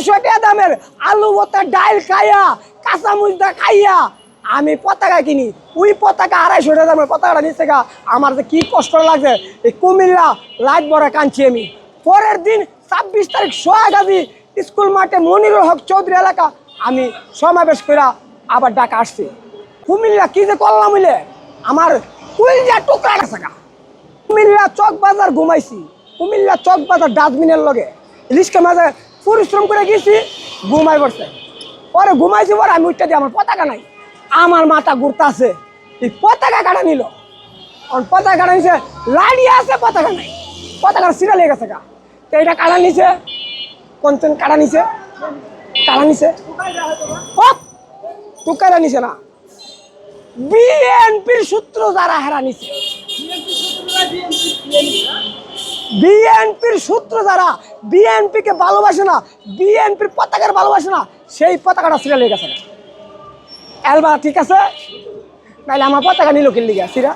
আড়াইশো টাকা দামের আলু, ভর্তা ডাইল খাইয়া কাঁচা মুজদা খাইয়া আমি পতাকা কিনি। ওই পতাকা আড়াইশো টাকা দামের পতাকাটা নিচ্ছে গা, আমার যে কি কষ্ট লাগছে, এই কুমিল্লা লাইট বড় কাঁদছি আমি। পরের দিন ছাব্বিশ তারিখ সোয়াগাজী স্কুল মাঠে মনিরুল হক চৌধুরী এলাকা, আমি সমাবেশ করে আবার ডাকা আসছি। কুমিল্লা কি যে করলাম হইলে, আমার কুইলজা টুকরা গেছে গা। কুমিল্লা চক বাজার ঘুমাইছি। কুমিল্লা চক বাজার ডাস্টবিনের লগে রিস্কা মাঝে পরিশ্রম করে গেছি, ঘুমাই পড়ছে। পরে ঘুমাইছি পরে আমি উঠতে দিই, আমার পতাকা নাই। আমার মাথা ঘুরতে আছে এই পতাকা কাটা নিল। পতাকা কাটা নিছে, লাড়ি আছে, পতাকা নাই। পতাকা সিরা লেগে গেছে গা। তো এটা কাটা নিছে? কঞ্চন কাটা নিছে? কাটা নিছে? টুকাইরা নিছে না। বিএনপির সূত্র যারা, হেরা নিছে। বিএনপির সূত্র যারা বিএনপি কে ভালোবাসে না, বিএনপির পতাকার ভালোবাসে না, সেই পতাকাটা সিরা লেগেছে গেছে। এলবা ঠিক আছে নাহলে আমার পতাকা নিল কিনলি গিয়া সিরা